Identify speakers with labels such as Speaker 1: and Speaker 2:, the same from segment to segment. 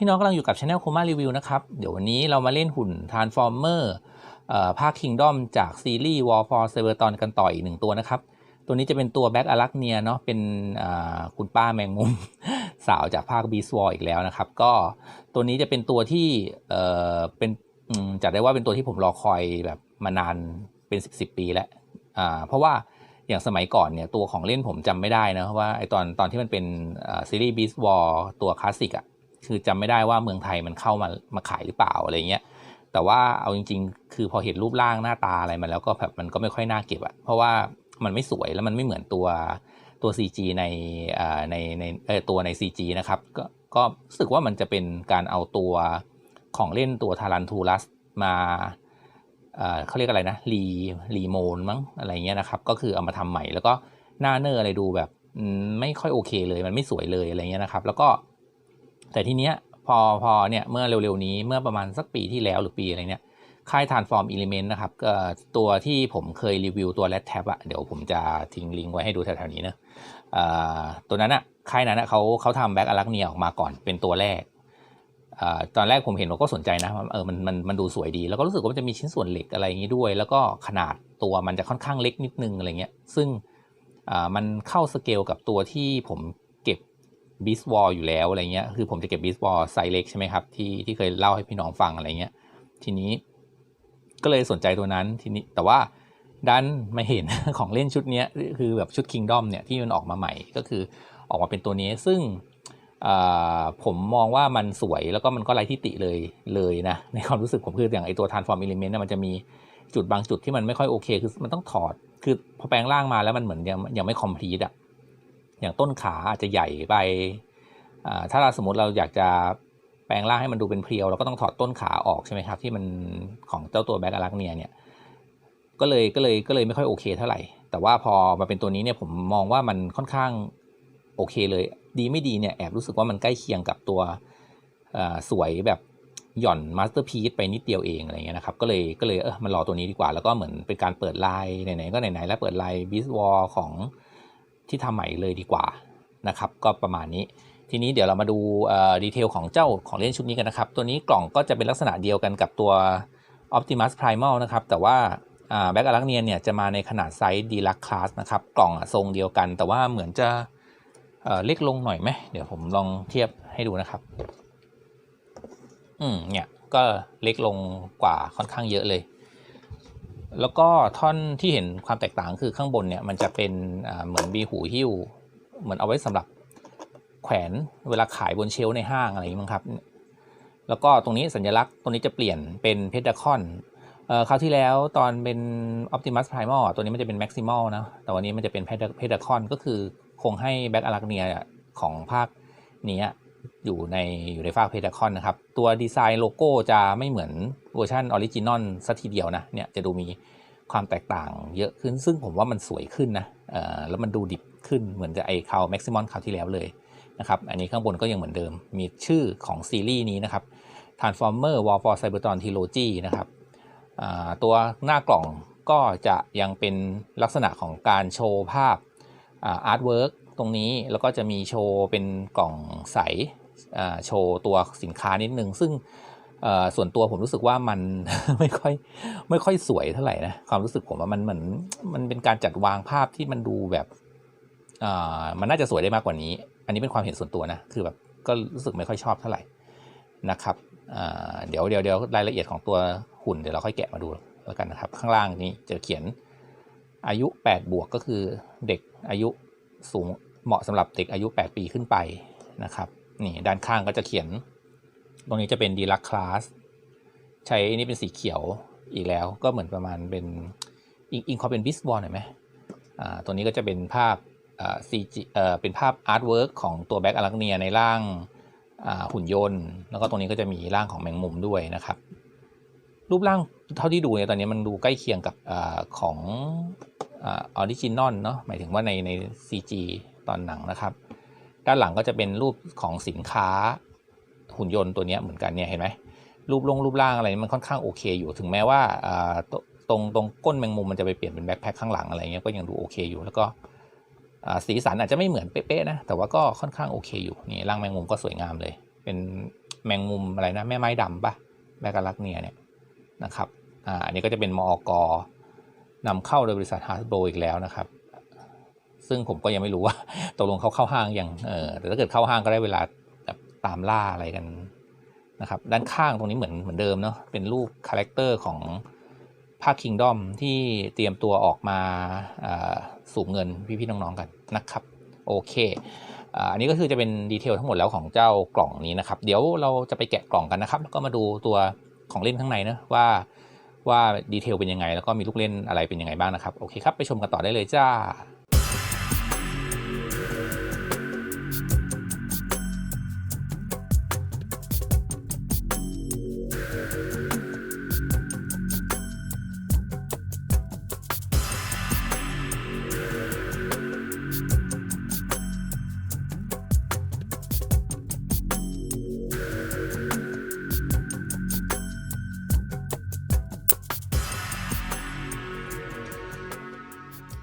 Speaker 1: พี่น้องกำลังอยู่กับช anel โคม่ารีวิวนะครับ เดี๋ยววันนี้เรามาเล่นหุ่น Transformer เอ่อภาค Kingdom จากซีรีส์ War for Cybertron กันต่ออีกหนึ่งตัวนะครับ ตัวนี้จะเป็นตัวแบ็กอลักเนียเนาะเป็นคุณป้าแมงมุม สาวจากภาค Beast War อีกแล้วนะครับ ก็ตัวนี้จะเป็นตัวที่เป็นจัดได้ว่าเป็นตัวที่ผมรอคอยแบบมานานเป็น 10บสปีแล้วเพราะว่าอย่างสมัยก่อนเนี่ยตัวของเล่นผมจำไม่ได้นะว่าไอตอนตอนที่มันเป็นซีรีส์ Beast War ตัวคลาสสิกอะ คือจำไม่ได้ว่าเมืองไทยมันเข้ามามาขายหรือเปล่าอะไรเงี้ยแต่ว่าเอาจริง ๆ คือพอเห็นรูปร่างหน้าตาอะไรมาแล้วก็แบบมันก็ไม่ค่อยน่าเก็บอะเพราะว่ามันไม่สวยแล้วมันไม่เหมือนตัวตัว CG ในในในตัวใน CG นะครับก็ก็รู้สึกว่ามันจะเป็นการเอาตัวของเล่นตัวทารันทูลัสมาเขาเรียกอะไรนะรีรีโมนมั้งอะไรเงี้ยนะครับ ก็คือเอามาทำใหม่แล้วก็หน้าเนอร์อะไรดูแบบไม่ค่อยโอเคเลยมันไม่สวยเลยอะไรเงี้ยนะครับ แล้วก็ แต่ทีเนี้ยพอพอเนี่ยเมื่อเร็วๆนี้เมื่อประมาณสักปีที่แล้วหรือปีอะไรเนี่ยค่าย Transform Element นะครับก็ตัวที่ผมเคยรีวิวตัว Red Tab อะเดี๋ยวผมจะทิ้งลิงก์ไว้ให้ดูแถวๆนี้นะตัวนั้นอะค่ายนั้นอะเขาเขาทำแบ็กอลักเนียออกมาก่อนเป็นตัวแรกอตอนแรกผมเห็นผมก็สนใจนะเออมันมันมันดูสวยดี แล้วก็รู้สึกว่ามันจะมีชิ้นส่วนเหล็กอะไรอย่างนี้ด้วย แล้วก็ขนาดตัวมันจะค่อนข้างเล็กนิดนึงอะไรเงี้ยซึ่งมันเข้าสเกลกับตัวที่ผม บบีสวอลอยู่แล้วอะไรเงี้ยคือผมจะเก็บบีสวอลไซส์เล็กใช่ไหมครับที่ที่เคยเล่าให้พี่น้องฟังอะไรเงี้ยทีนี้ก็เลยสนใจตัวนั้นทีนี้แต่ว่าดันไม่เห็นของเล่นชุดนี้คือแบบชุด Kingdom เนี่ยที่มันออกมาใหม่ก็คือออกมาเป็นตัวนี้ซึ่งผมมองว่ามันสวยแล้วก็มันก็ไร้ที่ติเลยเลยนะ ในความรู้สึกผมคืออย่างไอตัว Transform Element นะมันจะมีจุดบางจุดที่มันไม่ค่อยโอเค คือมันต้องถอด คือพอแปลงร่างมาแล้วมันเหมือนยังยังไม่ complete อะ อย่างต้นขาอาจจะใหญ่ไปถ้าเราสมมติเราอยากจะแปลงร่างให้มันดูเป็นเพรียว เราก็ต้องถอดต้นขาออกใช่ไหมครับที่มันของเจ้าตัวแบ็กอลักเนียเนี่ยก็เลยก็เลยก็เลยไม่ค่อยโอเคเท่าไหร่ แต่ว่าพอมาเป็นตัวนี้เนี่ยผมมองว่ามันค่อนข้างโอเคเลย ดีไม่ดีเนี่ยแอบรู้สึกว่ามันใกล้เคียงกับตัวสวยแบบหย่อนมาสเตอร์พีซไปนิดเดียวเองอะไรเงี้ยนะครับก็เลยก็เลยเออมันรอตัวนี้ดีกว่า แล้วก็เหมือนเป็นการเปิดไลน์ไหนๆก็ไหนๆแล้วเปิดไลน์บิสวอลของ ที่ทำใหม่เลยดีกว่านะครับก็ประมาณนี้ ทีนี้เดี๋ยวเรามาดูดีเทลของเจ้าของเล่นชุดนี้กันนะครับ ตัวนี้กล่องก็จะเป็นลักษณะเดียวกันกับตัว Optimus Primal นะครับ แต่ว่าแบ็กอลักเนียเนี่ยจะมาในขนาดไซส์ Deluxe Class นะครับ กล่องทรงเดียวกัน แต่ว่าเหมือนจะเเล็กลงหน่อยไหมเดี๋ยวผมลองเทียบให้ดูนะครับ อืมเนี่ยก็เล็กลงกว่าค่อนข้างเยอะเลย แล้วก็ท่อนที่เห็นความแตกต่างคือข้างบนเนี่ยมันจะเป็นเหมือนมีหูหิ้ว เหมือนเอาไว้สำหรับแขวนเวลาขายบนเชลในห้างอะไรอย่างนี้มั้งครับ แล้วก็ตรงนี้สัญลักษณ์ตรงนี้จะเปลี่ยนเป็นเพดาคอนเอ่อคราวที่แล้วตอนเป็น Optimus Primal อะตัวนี้มันจะเป็น Maximal นะ แต่วันนี้มันจะเป็นเพดาคอนก็คือคงให้แบ็กอลักเนียของภาคนี้ อยู่ในอยู่ในภาเพดาคอนนะครับ ตัวดีไซน์โลโก้จะไม่เหมือนเวอร์ชันออริจินอลสัทีเดียวนะเนี่ยจะดูมีความแตกต่างเยอะขึ้น ซึ่งผมว่ามันสวยขึ้นนะเออแล้วมันดูดิบขึ้นเหมือนจะไอคาวแม็กซิมอนคาวที่แล้วเลยนะครับอันนี้ข้างบนก็ยังเหมือนเดิม มีชื่อของซีรีส์นี้นะครับ Transformer War for Cybertron Trilogy นะครับตัวหน้ากล่องก็จะยังเป็นลักษณะของการโชว์ภาพอาร์ตเวิร์ก ตรงนี้แล้วก็จะมีโชว์เป็นกล่องใสโชว์ตัวสินค้านิดนึง ซึ่งส่วนตัวผมรู้สึกว่ามันไม่ค่อยไม่ค่อยสวยเท่าไหร่นะความรู้สึกผมว่ามันเหมือนมันเป็นการจัดวางภาพที่มันดูแบบมันน่าจะสวยได้มากกว่านี้ อันนี้เป็นความเห็นส่วนตัวนะคือแบบก็รู้สึกไม่ค่อยชอบเท่าไหร่นะครับเดี๋ยวเดี๋ยวเดี๋ยวรายละเอียดของตัวหุ่นเดี๋ยวเราค่อยแกะมาดูแล้วกันนะครับ ข้างล่างนี้จะเขียนอายุ 8 บวกก็คือเด็กอายุสูง เหมาะสำหรับเด็กอายุ 8 ปีขึ้นไปนะครับนี่ด้านข้างก็จะเขียน ตรงนี้จะเป็นดีลักคลาสใช้นี่เป็นสีเขียวอีกแล้วก็เหมือนประมาณเป็นอิงอิงเขาเป็นบิสบอลหน่อยไหมอ่าตัวนี้ก็จะเป็นภาพอ่า CG เอ่อเป็นภาพอาร์ตเวิร์กของตัวแบ็กอลักเนียในร่างอ่าหุ่นยนต์ แล้วก็ตรงนี้ก็จะมีร่างของแมงมุมด้วยนะครับ รูปร่างเท่าที่ดูเนี่ยตอนนี้มันดูใกล้เคียงกับอ่าของออริจินอลเนาะหมายถึงว่าในใน CG ตอนหนังนะครับ ด้านหลังก็จะเป็นรูปของสินค้าหุ่นยนต์ตัวนี้เหมือนกันเนี่ยเห็นไหมรูปลงรูปร่างอะไรมันค่อนข้างโอเคอยู่ถึงแม้ว่าตรงตรงก้นแมงมุมมันจะไปเปลี่ยนเป็นแบ็คแพ็คข้างหลังอะไรเงี้ยก็ยังดูโอเคอยู่ แล้วก็สีสันอาจจะไม่เหมือนเป๊ะๆนะแต่ว่าก็ค่อนข้างโอเคอยู่นี่ร่างแมงมุมก็สวยงามเลย เป็นแมงมุมอะไรนะแม่ไม้ดำปะแบกาลักเนียเนี่ยนะครับอ่าอันนี้ก็จะเป็นมอกนำเข้าโดยบริษัทฮาร์ดโบอีกแล้วนะครับ ซึ่งผมก็ยังไม่รู้ว่าตกลงเขาเข้าห้างยังเออแต่ถ้าเกิดเข้าห้างก็ได้เวลาแบบตามล่าอะไรกันนะครับด้านข้างตรงนี้เหมือนเหมือนเดิมเนาะเป็นรูปคาแรคเตอร์ของภาคคิงดอมที่เตรียมตัวออกมาสูบเงินพี่ๆน้องๆกันนะครับโอเคอันนี้ก็คือจะเป็นดีเทลทั้งหมดแล้วของเจ้ากล่องนี้นะครับ เดี๋ยวเราจะไปแกะกล่องกันนะครับแล้วก็มาดูตัวของเล่นข้างในนะว่าว่าดีเทลเป็นยังไง แล้วก็มีลูกเล่นอะไรเป็นยังไงบ้างนะครับ โอเคครับ ไปชมกันต่อได้เลยจ้า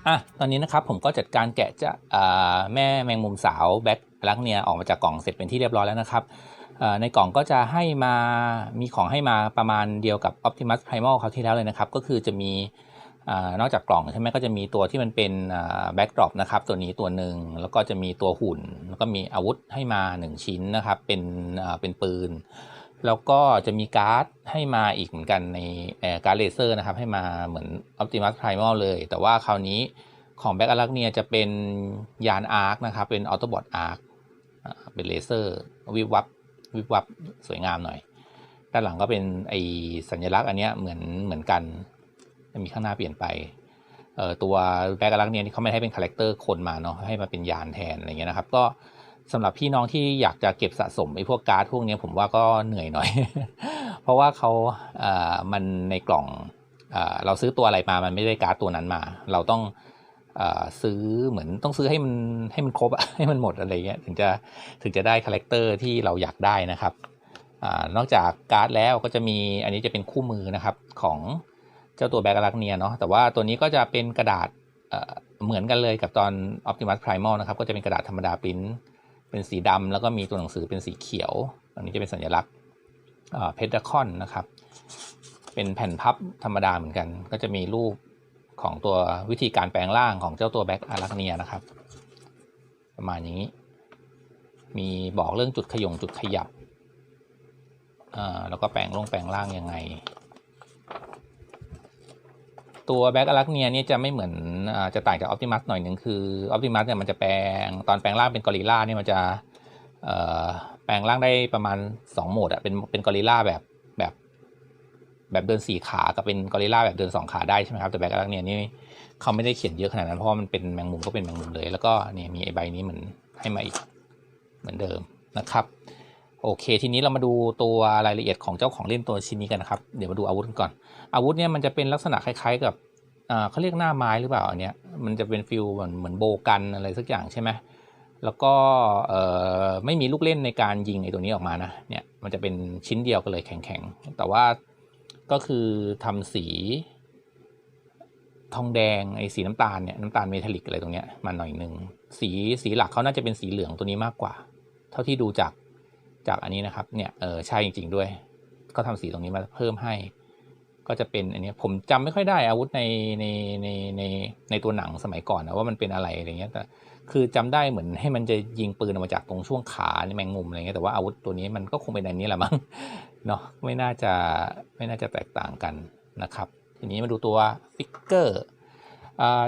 Speaker 1: อะตอนนี้นะครับผมก็จัดการแกะจะแม่แมงมุมสาวแบ็คลักเนียออกมาจากกล่องเสร็จเป็นที่เรียบร้อยแล้วนะครับในกล่องก็จะให้มามีของให้มาประมาณเดียวกับ Optimus Primal เขาที่แล้วเลยนะครับ ก็คือจะมีนอกจากกล่องใช่ไหมก็จะมีตัวที่มันเป็นแบ็กดรอปนะครับตัวนี้ตัวหนึ่งแล้วก็จะมีตัวหุ่น แล้วก็มีอาวุธให้มา 1 ชิ้นนะครับเป็นเป็นปืน แล้วก็จะมีการ์ดให้มาอีกเหมือนกันในการ์ดเลเซอร์นะครับ ให้มาเหมือน Optimus Primal เลย แต่ว่าคราวนี้ของแบ็กอลักเนียจะเป็นยานอาร์คนะครับ เป็นออโตบอทอาร์คเป็นเลเซอร์วิบวับวิบวับสวยงามหน่อย ด้านหลังก็เป็นไอสัญลักษณ์อันเนี้ยเหมือนเหมือนกันมีข้างหน้าเปลี่ยนไปตัวแบ็กอลักเนียที่เขาไม่ให้เป็นคาแรคเตอร์คนมาเนาะให้มาเป็นยานแทนอะไรเงี้ยนะครับ ก็ สำหรับพี่น้องที่อยากจะเก็บสะสมไอ้พวกการ์ดพวกนี้ผมว่าก็เหนื่อยหน่อย เพราะว่าเขาเอ่อมันในกล่องเอ่อเราซื้อตัวอะไรมามันไม่ได้การ์ดตัวนั้นมา เราต้องซื้อเหมือนต้องซื้อให้มันให้มันครบ ให้มันหมดอะไรเงี้ยถึงจะถึงจะได้คาแรคเตอร์ที่เราอยากได้นะครับอนอกจากการ์ดแล้วก็จะมีอันนี้จะเป็นคู่มือนะครับของเจ้าตัวแบกลักเนียเนาะแต่ว่าตัวนี้ก็จะเป็นกระดาษเหมือนกันเลยกับตอน Optimus Primal นะครับก็จะเป็นกระดาษธรรมดาปริ้น เป็นสีดำแล้วก็มีตัวหนังสือเป็นสีเขียวอันนี้จะเป็นสัญลักษณ์เพดคอนนะครับ เป็นแผ่นพับธรรมดาเหมือนกัน ก็จะมีรูปของตัววิธีการแปลงร่างของเจ้าตัวแบ็กอารักเนียนะครับ ประมาณอย่างนี้ มีบอกเรื่องจุดขยงจุดขยับแล้วก็แปลงลงแปลงร่างยังไง ตัวแบ็กอารักเนียนี่จะไม่เหมือนอจะต่างจากออปติมัสหน่อยหนึ่งคือออปติมัสเนี่ยมันจะแปลงตอนแปลงร่างเป็นกอริลลาเนี่ยมันจะแปลงร่างได้ประมาณ 2 โหมดอะเป็นเป็นกอริลลาแบบแบบแบบเดินสี่ขากับเป็นกอริลลาแบบเดินสองขาได้ใช่ไหมครับแต่แบ็กอลักเนียนี่เขาไม่ได้เขียนเยอะขนาดนั้นเพราะมันเป็นแมงมุมก็เป็นแมงมุมเลย แล้วก็เนี่ยมีไอใบนี้เหมือนให้มาอีกเหมือนเดิมนะครับโอเค ทีนี้เรามาดูตัวรายละเอียดของเจ้าของเล่นตัวชิ้นนี้กันนะครับ เดี๋ยวมาดูอาวุธกันก่อน อาวุธเนี่ยมันจะเป็นลักษณะคล้าย ๆ กับเขาเรียกหน้าไม้หรือเปล่าอันเนี้ยมันจะเป็นฟิลเหมือนเหมือนโบกันอะไรสักอย่างใช่ไหมแล้วก็ไม่มีลูกเล่นในการยิงไอ้ตัวนี้ออกมานะเนี่ยมันจะเป็นชิ้นเดียวกันเลยแข็งๆ แต่ว่าก็คือทำสีทองแดงไอ้สีน้ำตาลเนี่ยน้ำตาลเมทัลลิกอะไรตรงเนี้ยมาหน่อยหนึ่งสีสีหลักเขาน่าจะเป็นสีเหลืองตัวนี้มากกว่า เท่าที่ดูจากจากอันนี้นะครับเนี่ยเออใช่จริง ๆ ด้วย ก็ทำสีตรงนี้มาเพิ่มให้ ก็จะเป็นอันนี้ผมจำไม่ค่อยได้อาวุธในในในในในตัวหนังสมัยก่อนนะว่ามันเป็นอะไรอะไรเงี้ยแต่คือจำได้เหมือนให้มันจะยิงปืนออกมาจากตรงช่วงขาในแมงมุมอะไรเงี้ยแต่ว่าอาวุธตัวนี้มันก็คงเป็นอันนี้แหละมั้งเนาะไม่น่าจะไม่น่าจะแตกต่างกันนะครับ ทีนี้มาดูตัวฟิกเกอร์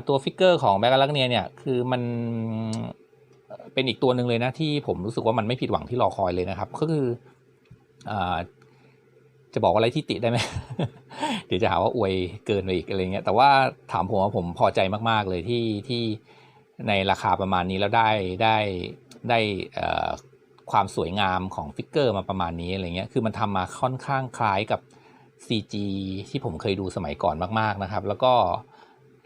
Speaker 1: ตัวฟิกเกอร์ของแบ็กลักเนียเนี่ยคือมันเป็นอีกตัวหนึ่งเลยนะที่ผมรู้สึกว่ามันไม่ผิดหวังที่รอคอยเลยนะครับ ก็คืออจะบอกว่าอะไรที่ติได้ไหม เดี๋ยวจะหาว่าอวยเกินไปอีกอะไรเงี้ยแต่ว่าถามผมว่าผมพอใจมาก ๆ เลยที่ที่ในราคาประมาณนี้แล้วได้ได้ได้ความสวยงามของฟิกเกอร์มาประมาณนี้อะไรเงี้ยคือมันทำมาค่อนข้างคล้ายกับ CG ที่ผมเคยดูสมัยก่อนมาก ๆ นะครับ แล้วก็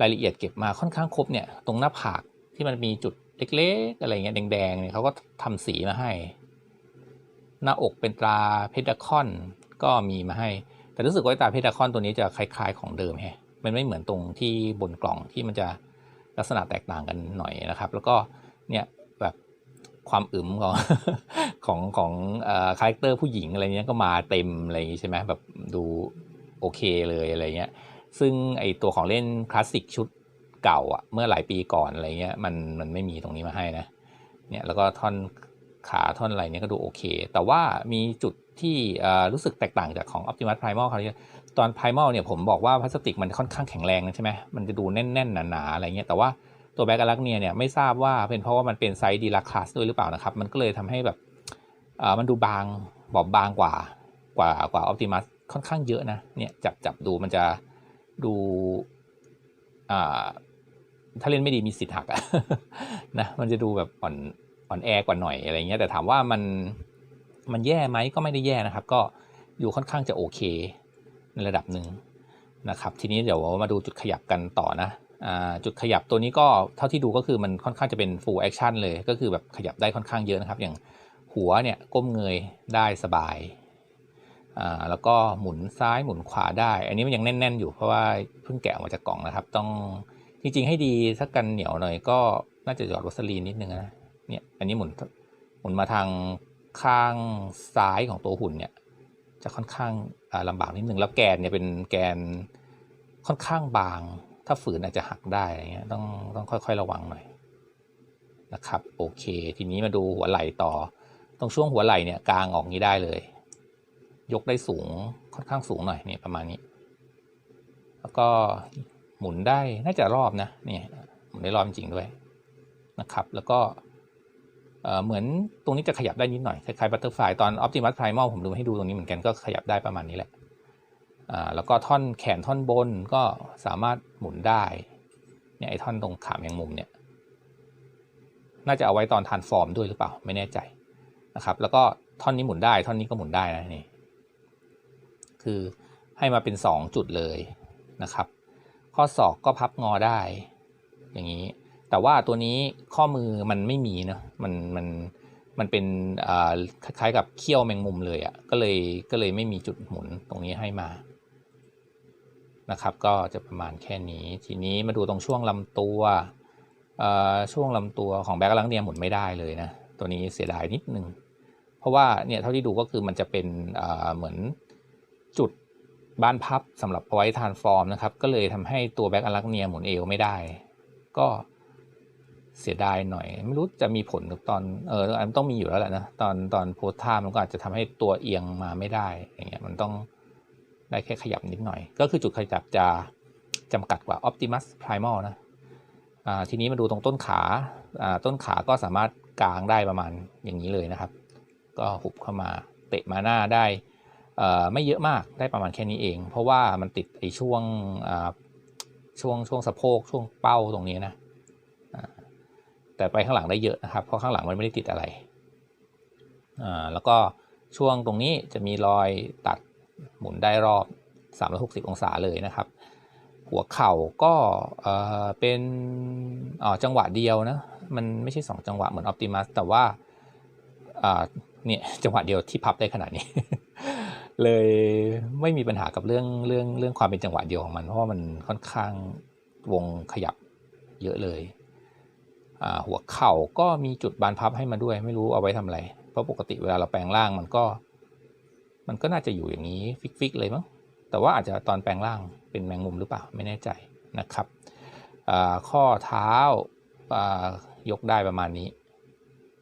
Speaker 1: รายละเอียดเก็บมาค่อนข้างครบเนี่ยตรงหน้าผากที่มันมีจุดเล็กๆอะไรเงี้ยแดงๆเนี่ยเขาก็ทำสีมาให้ หน้าอกเป็นตราเพดคอนก็มีมาให้ แต่รู้สึกว่าตาเพดคอนตัวนี้จะคล้ายๆของเดิมแฮะมันไม่เหมือนตรงที่บนกล่องที่มันจะลักษณะแตกต่างกันหน่อยนะครับ แล้วก็เนี่ยแบบความอึมของของของคาแรคเตอร์ผู้หญิงอะไรเงี้ยก็มาเต็มอะไรอย่างงี้ใช่ไหมแบบดูโอเคเลยอะไรเงี้ย ซึ่งไอตัวของเล่นคลาสสิกชุดเก่าอะเมื่อหลายปีก่อนอะไรเงี้ยมันมันไม่มีตรงนี้มาให้นะเนี่ยแล้วก็ท่อนขาท่อนอะไรเนี่ยก็ดูโอเค แต่ว่ามีจุด ที่รู้สึกแตกต่างจากของ Optimus Primal เขาเนี่ยตอน Primal เนี่ยผมบอกว่าพลาสติกมันค่อนข้างแข็งแรงนะใช่ไหมมันจะดูแน่นๆหนาๆอะไรเงี้ยแต่ว่าตัวแบ็กอลักเนียเนี่ยไม่ทราบว่าเป็นเพราะว่ามันเป็นไซส์ดีลักคลาสด้วยหรือเปล่านะครับ มันก็เลยทำให้แบบมันดูบางบอบบางกว่ากว่ากว่า Optimus ค่อนข้างเยอะนะเนี่ยจับจับดูมันจะดูถ้าเล่นไม่ดีมีสิทธิ์หักอะนะมันจะดูแบบอ่อนอ่อนแอกว่าหน่อยอะไรเงี้ยแต่ถามว่ามัน มันแย่ไหมก็ไม่ได้แย่นะครับ ก็อยู่ค่อนข้างจะโอเค ในระดับหนึ่งนะครับ ทีนี้เดี๋ยวมาดูจุดขยับกันต่อนะจุดขยับตัวนี้ก็เท่าที่ดูก็คือมันค่อนข้างจะเป็น full action เลย ก็คือแบบขยับได้ค่อนข้างเยอะนะครับ อย่างหัวเนี่ยก้มเงยได้สบายแล้วก็หมุนซ้ายหมุนขวาได้ อันนี้มันยังแน่น ๆ อยู่เพราะว่าเพิ่งแกะออกมาจากกล่องนะครับ ต้องจริง ๆ ให้ดีถ้ากันเหนียวหน่อยก็น่าจะหยอดวัสลีนนิดนึงนะเนี่ยอันนี้หมุนหมุนมาทาง ข้างซ้ายของตัวหุ่นเนี่ยจะค่อนข้างอ่าลำบากนิดนึงแล้วแกนเนี่ยเป็นแกนค่อนข้างบาง ถ้าฝืนอาจจะหักได้อะไรเงี้ยต้องต้องค่อย ๆ ระวังหน่อยนะครับโอเค ทีนี้มาดูหัวไหล่ต่อ ตรงช่วงหัวไหล่เนี่ยกลางออกนี้ได้เลย ยกได้สูงค่อนข้างสูงหน่อยเนี่ยประมาณนี้ แล้วก็หมุนได้น่าจะรอบนะเนี่ยหมุนได้รอบจริงๆด้วยนะครับ แล้วก็ เหมือนตรงนี้จะขยับได้นิดหน่อย คล้ายๆบัตเตอร์ฟลายตอน Optimus Primal ผมดูให้ดูตรงนี้เหมือนกันก็ขยับได้ประมาณนี้แหละแล้วก็ท่อนแขนท่อนบนก็สามารถหมุนได้เนี่ยไอ้ท่อนตรงขาแมงมุมเนี่ยน่าจะเอาไว้ตอนทานฟอร์มด้วยหรือเปล่าไม่แน่ใจนะครับ แล้วก็ท่อนนี้หมุนได้ท่อนนี้ก็หมุนได้นะนี่คือให้มาเป็น 2 จุดเลยนะครับ ข้อศอกก็พับงอได้ อย่างนี้ แต่ว่าตัวนี้ข้อมือมันไม่มีเนอะมันมันมันเป็นคล้ายๆกับเขี้ยวแมงมุมเลยอะ่ะก็เลยก็เลยไม่มีจุดหมุนตรงนี้ให้มานะครับก็จะประมาณแค่นี้ทีนี้มาดูตรงช่วงลำตัวช่วงลำตัวของแบ็กลังเนียหมุนไม่ได้เลยนะตัวนี้เสียดายนิดนึงเพราะว่าเนี่ยเท่าที่ดูก็คือมันจะเป็นเหมือนจุดบ้านพับสำหรับเอาไว้ทานฟอร์มนะครับก็เลยทำให้ตัวแบ็กอลักเนียหมุนเอวไม่ได้ ก็ เสียดายหน่อย ไม่รู้จะมีผลตอนเออมันต้องมีอยู่แล้วแหละนะตอนตอนโพสท่ามันก็อาจจะทำให้ตัวเอียงมาไม่ได้อย่างเงี้ยมันต้องได้แค่ขยับนิดหน่อย ก็คือจุดขยับจะจำกัดกว่า Optimus Primal นะอ่าทีนี้มาดูตรงต้นขาอ่าต้นขาก็สามารถกางได้ประมาณอย่างนี้เลยนะครับ ก็หุบเข้ามาเตะมาหน้าได้เอ่อไม่เยอะมากได้ประมาณแค่นี้เอง เพราะว่ามันติดไอ้ช่วงอ่าช่วงช่วงสะโพกช่วงเป้าตรงนี้นะ แต่ไปข้างหลังได้เยอะนะครับ เพราะข้างหลังมันไม่ได้ติดอะไรอ่าแล้วก็ช่วงตรงนี้จะมีรอยตัดหมุนได้รอบ 360 องศาเลยนะครับ หัวเข่าก็เอ่อเป็นอ๋อจังหวะเดียวนะ มันไม่ใช่ 2 จังหวะเหมือน Optimus แต่ว่าอ่าเนี่ยจังหวะเดียวที่พับได้ขนาดนี้ เลยไม่มีปัญหากับเรื่องเรื่องเรื่องความเป็นจังหวะเดียวของมัน เพราะว่ามันค่อนข้างวงขยับเยอะเลย หัวเข่าก็มีจุดบานพับให้มาด้วย ไม่รู้เอาไว้ทำอะไร เพราะปกติเวลาเราแปลงร่างมันก็ มันก็น่าจะอยู่อย่างนี้ฟิกๆเลยมั้งแต่ว่าอาจจะตอนแปลงร่างเป็นแมงมุมหรือเปล่าไม่แน่ใจนะครับข้อเท้ายกได้ประมาณนี้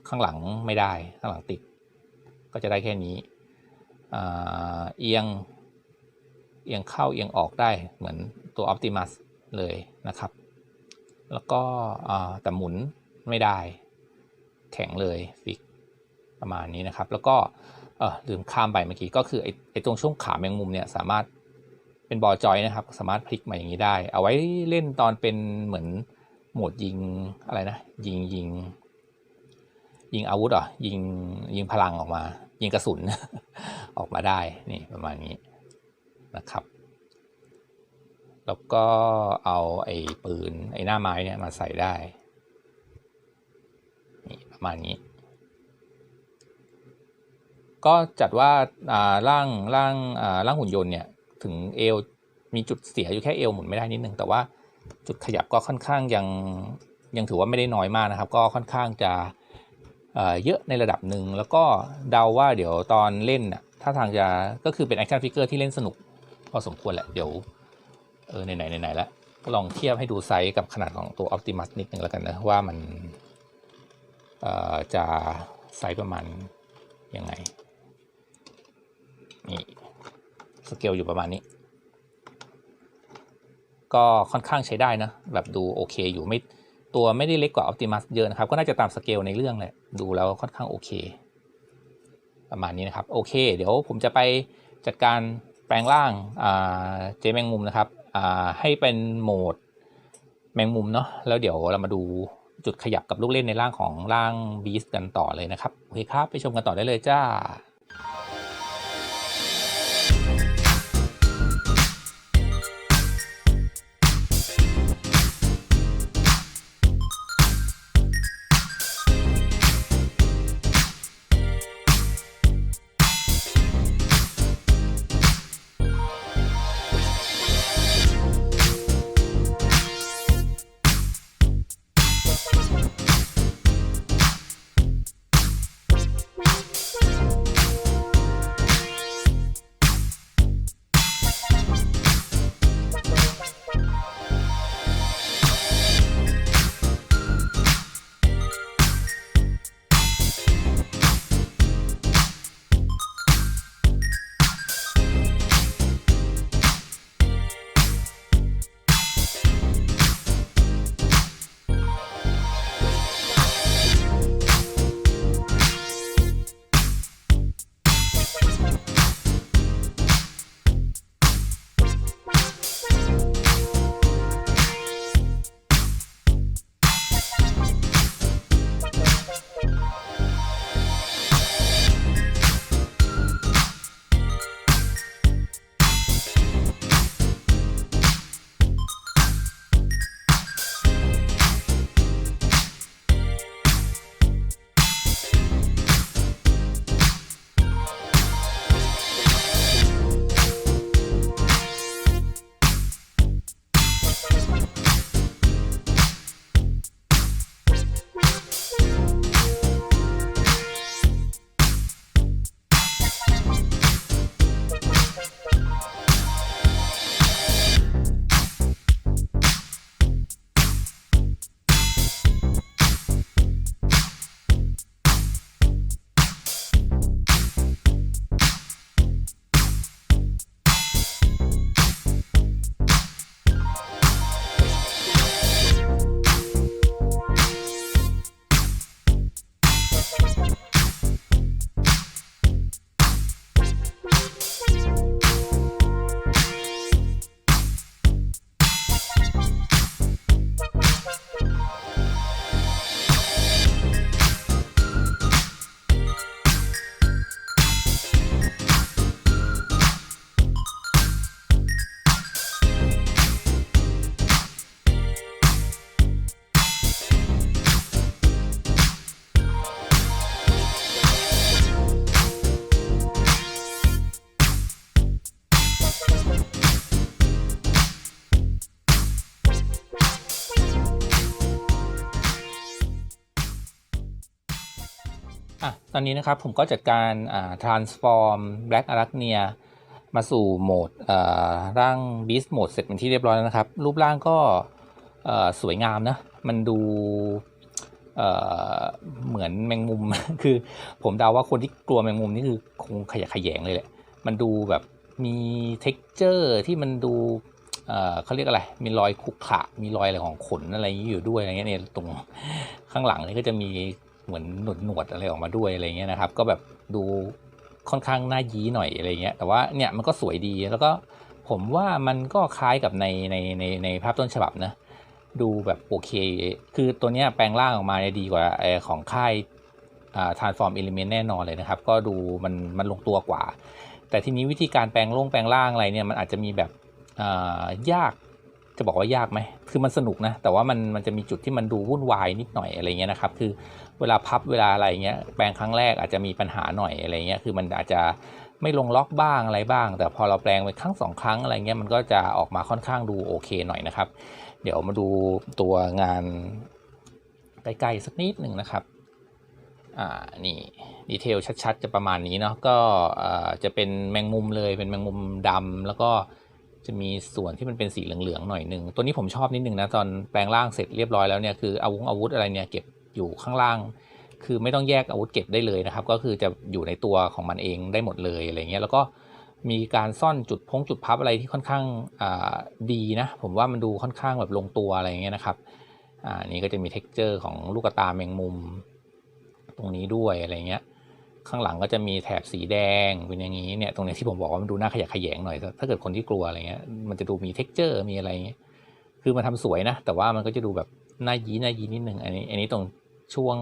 Speaker 1: ข้างหลังไม่ได้ข้างหลังติด ก็จะได้แค่นี้เอียงเอียงเข้าเอียงออกได้เหมือนตัว Optimus เลยนะครับ แล้วก็แต่หมุนไม่ได้ แข็งเลยฟิกประมาณนี้นะครับ แล้วก็ลืมข้ามไปเมื่อกี้ก็คือไอ้ตรงช่วงขาแมงมุมเนี่ยสามารถเป็นบอลจอยนะครับ สามารถพลิกมาอย่างนี้ได้ เอาไว้เล่นตอนเป็นเหมือนโหมดยิงอะไรนะ ยิงยิง ยิงอาวุธอะยิงยิงพลังออกมา ยิงกระสุน ออกมาได้นี่ประมาณนี้นะครับ แล้วก็เอาไอ้ปืนไอ้หน้าไม้เนี่ยมาใส่ได้นี่ประมาณนี้ ก็จัดว่าอ่าร่างร่างอ่าร่างหุ่นยนต์เนี่ยถึงเอวมีจุดเสียอยู่แค่เอวหมุนไม่ได้นิดนึงแต่ว่าจุดขยับก็ค่อนข้างยังยังถือว่าไม่ได้น้อยมากนะครับ ก็ค่อนข้างจะเเยอะในระดับหนึ่งแล้วก็เดาว่าเดี๋ยวตอนเล่นน่ะถ้าทางจะก็คือเป็นแอคชั่นฟิกเกอร์ที่เล่นสนุกพอสมควรแหละเดี๋ยว เออไหนไหนไหนแล้วลองเทียบให้ดูไซส์กับขนาดของตัว Optimus นิดนึงแล้วกันนะ ว่ามันเอ่อจะไซส์ประมาณยังไง นี่ สเกลอยู่ประมาณนี้ ก็ค่อนข้างใช้ได้นะ แบบดูโอเคอยู่ไม่ตัวไม่ได้เล็กกว่า Optimus เยอะนะครับ ก็น่าจะตามสเกลในเรื่องแหละ ดูแล้วค่อนข้างโอเค ประมาณนี้นะครับ โอเค เดี๋ยวผมจะไปจัดการแปลงร่างเจแมงมุมนะครับ ให้เป็นโหมดแมงมุมเนาะแล้วเดี๋ยวเรามาดูจุดขยับกับลูกเล่นในร่างของร่างบีสกันต่อเลยนะครับ โอเคครับ ไปชมกันต่อได้เลยจ้า ตอนนี้นะครับผมก็จัดการ transform black arachnia มาสู่โหมดร่าง beast mode เสร็จเป็นที่เรียบร้อยแล้วนะครับ รูปร่างก็สวยงามนะ มันดูเหมือนแมงมุม คือผมเดาว่าคนที่กลัวแมงมุมนี่คือคงขยะขยงเลยแหละ มันดูแบบมี texture ที่มันดูเขาเรียกอะไร มีรอยขุขระมีรอยอะไรของขนอะไรอย่างนี้อยู่ด้วยอะไรเงี้ยเนี่ยตรงข้างหลังนี่ก็จะมี เหมือนหนวดหนวดอะไรออกมาด้วยอะไรเงี้ยนะครับ ก็แบบดูค่อนข้างน่ายี้หน่อยอะไรเงี้ย แต่ว่าเนี่ยมันก็สวยดีแล้วก็ผมว่ามันก็คล้ายกับในในในในภาพต้นฉบับนะดูแบบโอเค คือตัวเนี้ยแปลงร่างออกมาเนี่ยดีกว่าไอของค่ายอ่า transform element แน่นอนเลยนะครับ ก็ดูมันมันลงตัวกว่า แต่ทีนี้วิธีการแปลงลงแปลงร่างอะไรเนี่ยมันอาจจะมีแบบอ่ายากจะบอกว่ายากไหม คือมันสนุกนะ แต่ว่ามันมันจะมีจุดที่มันดูวุ่นวายนิดหน่อยอะไรเงี้ยนะครับ คือ เวลาพับเวลาอะไรเงี้ยแปลงครั้งแรกอาจจะมีปัญหาหน่อยอะไรเงี้ยคือมันอาจจะไม่ลงล็อกบ้างอะไรบ้าง แต่พอเราแปลงไปครั้งสองครั้งอะไรเงี้ยมันก็จะออกมาค่อนข้างดูโอเคหน่อยนะครับ เดี๋ยวมาดูตัวงานใกล้ๆสักนิดหนึ่งนะครับอ่านี่ดีเทลชัดๆ จะประมาณนี้เนาะก็จะเป็นแมงมุมเลยเป็นแมงมุมดำแล้วก็จะมีส่วนที่มันเป็นสีเหลืองๆหน่อยหนึ่งตัวนี้ผมชอบนิดนึงนะตอนแปลงร่างเสร็จเรียบร้อยแล้วเนี่ยคืออาวุธอาวุธอะไรเนี่ยเก็บ อยู่ข้างล่าง คือไม่ต้องแยกอาวุธเก็บได้เลยนะครับ ก็คือจะอยู่ในตัวของมันเองได้หมดเลยอะไรเงี้ยแล้วก็มีการซ่อนจุดพงจุดพับอะไรที่ค่อนข้างดีนะ ผมว่ามันดูค่อนข้างแบบลงตัวอะไรเงี้ยนะครับอ่านี่ก็จะมีเท็กเจอร์ของลูกตาแมงมุม ตรงนี้ด้วยอะไรเงี้ยข้างหลังก็จะมีแถบสีแดงเป็นอย่างนี้เนี่ยตรงนี้ที่ผมบอกว่ามันดูน่าขยะแขยงหน่อย ถ้าเกิดคนที่กลัวอะไรเงี้ยมันจะดูมีเท็กเจอร์มีอะไรเงี้ยคือมันทำสวยนะ แต่ว่ามันก็จะดูแบบน่ายี้น่ายี้นิดนึงอันนี้อันนี้ตรง ช่วง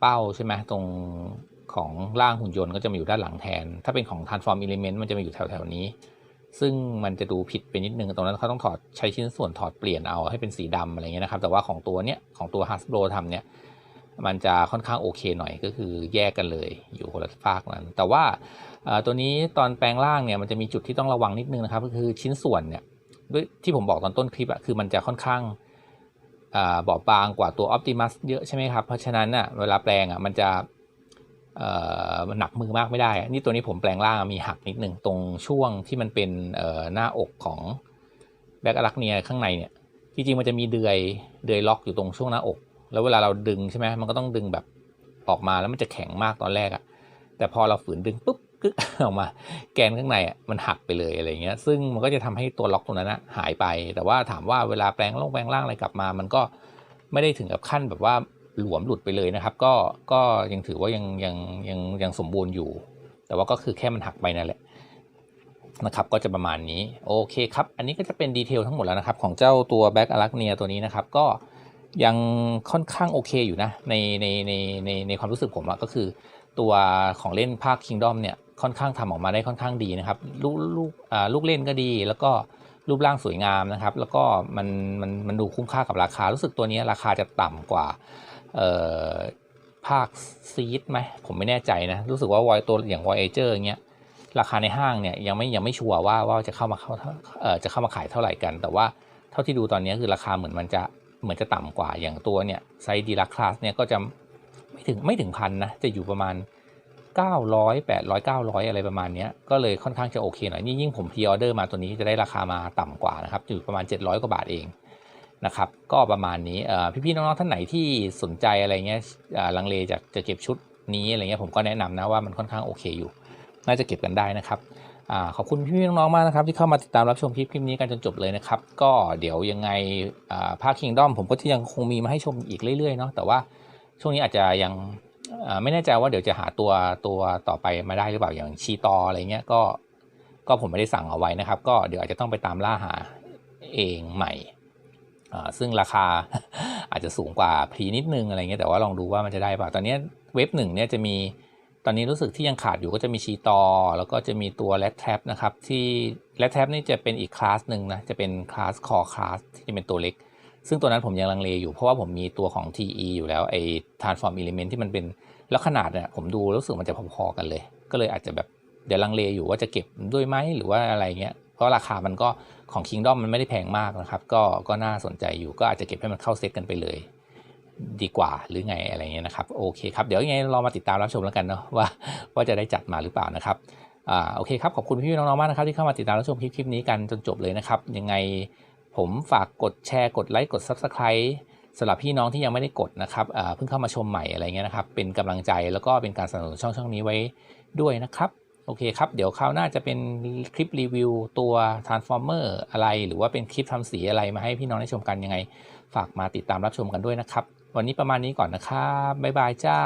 Speaker 1: เป้าใช่ไหมตรงของร่างหุ่นยนต์ก็จะมาอยู่ด้านหลังแทน ถ้าเป็นของ transform element มันจะมาอยู่แถวๆนี้ ซึ่งมันจะดูผิดไปนิดนึงตรงนั้นเขาต้องถอดใช้ชิ้นส่วนถอดเปลี่ยนเอาให้เป็นสีดำอะไรเงี้ยนะครับ แต่ว่าของตัวเนี้ยของตัว Hasbro ทำเนี่ยมันจะค่อนข้างโอเคหน่อยก็คือแยกกันเลยอยู่คนละฝากนั้น แต่ว่าตัวนี้ตอนแปลงร่างเนี่ยมันจะมีจุดที่ต้องระวังนิดนึงนะครับ ก็คือชิ้นส่วนเนี่ยด้วยที่ผมบอกตอนต้นคลิปอะคือมันจะค่อนข้าง บอบบางกว่าตัว Optimus เยอะใช่ไหมครับ เพราะฉะนั้นอะเวลาแปลงอะมันจะเออหนักมือมากไม่ได้ นี่ตัวนี้ผมแปลงร่างมีหักนิดหนึ่งตรงช่วงที่มันเป็นเออหน้าอกของแบ็กอลักเนียข้างในเนี่ยจริงๆมันจะมีเดือยเดือยล็อกอยู่ตรงช่วงหน้าอก แล้วเวลาเราดึงใช่ไหมมันก็ต้องดึงแบบออกมาแล้วมันจะแข็งมากตอนแรกอะแต่พอเราฝืนดึงปุ๊บ กึกออกมา แกนข้างในมันหักไปเลยอะไรเงี้ย ซึ่งมันก็จะทำให้ตัวล็อกตรงนั้นอะหายไป แต่ว่าถามว่าเวลาแปลงลงแปลงล่างอะไรกลับมา มันก็ไม่ได้ถึงกับขั้นแบบว่าหลวมหลุดไปเลยนะครับ ก็ก็ยังถือว่ายังยังยังยังสมบูรณ์อยู่ แต่ว่าก็คือแค่มันหักไปนั่นแหละนะครับก็จะประมาณนี้โอเคครับอันนี้ก็จะเป็นดีเทลทั้งหมดแล้วนะครับของเจ้าตัวแบ็กอลักเนียตัวนี้นะครับก็ยังค่อนข้างโอเคอยู่นะในในในในในความรู้สึกผมอะก็คือตัวของเล่นภาค Kingdom เนี่ย ค่อนข้างทำออกมาได้ค่อนข้างดีนะครับ ลูกลูกลูกเล่นก็ดี แล้วก็รูปร่างสวยงามนะครับ แล้วก็มันมันมันดูคุ้มค่ากับราคา รู้สึกตัวนี้ราคาจะต่ำกว่าภาคซีดไหมผมไม่แน่ใจนะ รู้สึกว่าวอยตัวอย่าง Voyager เงี้ยราคาในห้างเนี่ยยังไม่ยังไม่ชัวร์ว่าว่าจะเข้ามาเข้าจะเข้ามาขายเท่าไหร่กัน แต่ว่าเท่าที่ดูตอนนี้คือราคาเหมือนมันจะเหมือนจะต่ำกว่าอย่างตัวเนี่ยไซดีลักคลาสเนี่ยก็จะไม่ถึงไม่ถึงพันนะจะอยู่ประมาณ 900 800 900 อะไรประมาณนี้ก็เลยค่อนข้างจะโอเคหน่อยนี่ยิ่งผมพรีออเดอร์มาตัวนี้จะได้ราคามาต่ำกว่านะครับอยู่ประมาณ 700 กว่าบาทเองนะครับก็ประมาณนี้เอ่พี่ๆน้องๆท่านไหนที่สนใจอะไรเงี้ยลังเลจะจะเก็บชุดนี้อะไรเงี้ยผมก็แนะนำนะว่ามันค่อนข้างโอเคอยู่ น่าจะเก็บกันได้นะครับอขอบคุณพี่ๆน้องๆมากนะครับที่เข้ามาติดตามรับชมคลิปคลิปนี้กันจนจบเลยนะครับ ก็เดี๋ยวยังไงภาค Kingdom ผมก็จะยังคงมีมาให้ชมอีกเรื่อยๆเนาะแต่ว่าช่วงนี้อาจจะยัง ไม่แน่ใจว่าเดี๋ยวจะหาตัวตัวต่อไปมาได้หรือเปล่าอย่างชีตออะไรเงี้ยก็ก็ผมไม่ได้สั่งเอาไว้นะครับ ก็เดี๋ยวอาจจะต้องไปตามล่าหาเองใหม่ซึ่งราคาอาจจะสูงกว่าพรีนิดนึงอะไรเงี้ยแต่ว่าลองดูว่ามันจะได้เปล่าตอนนี้เว็บหนึ่งเนี่ยจะมีตอนนี้รู้สึกที่ยังขาดอยู่ก็จะมีชีตอ แล้วก็จะมีตัวแรดแท็บนะครับที่แรดแท็บนี่จะเป็นอีกคลาสหนึ่งนะจะเป็นคลาสคอคลาสที่เป็นตัวเล็ก ซึ่งตัวนั้นผมยังลังเลอยู่เพราะว่าผมมีตัวของ TE อยู่แล้วไอ้ transform element ที่มันเป็นแล้วขนาดเนี่ยผมดูรู้สึกมันจะพอๆกันเลย ก็เลยอาจจะแบบเดี๋ยวลังเลอยู่ว่าจะเก็บด้วยไหมหรือว่าอะไรเงี้ยเพราะราคามันก็ของ Kingdom มันไม่ได้แพงมากนะครับ ก็ก็น่าสนใจอยู่ก็อาจจะเก็บให้มันเข้าเซตกันไปเลย ดีกว่าหรือไงอะไรเงี้ยนะครับโอเคครับเดี๋ยวยังไงเรามาติดตามรับชมแล้วกันเนาะว่าว่าจะได้จัดมาหรือเปล่านะครับอ่าโอเคครับขอบคุณพี่ๆน้องๆมากนะครับที่เข้ามาติดตามรับชมคลิปคลิปนี้กันจนจบเลยนะครับยังไง ผมฝากกดแชร์กดไลค์กด Subscribe สำหรับพี่น้องที่ยังไม่ได้กดนะครับเพิ่งเข้ามาชมใหม่อะไรเงี้ยนะครับ เป็นกำลังใจแล้วก็เป็นการสนับสนุนช่องช่องนี้ไว้ด้วยนะครับ โอเคครับ เดี๋ยวคราวหน้าจะเป็นคลิปรีวิวตัว Transformer อะไร หรือว่าเป็นคลิปทำสีอะไรมาให้พี่น้องได้ชมกันยังไง ฝากมาติดตามรับชมกันด้วยนะครับ วันนี้ประมาณนี้ก่อนนะครับ บ๊ายบายจ้า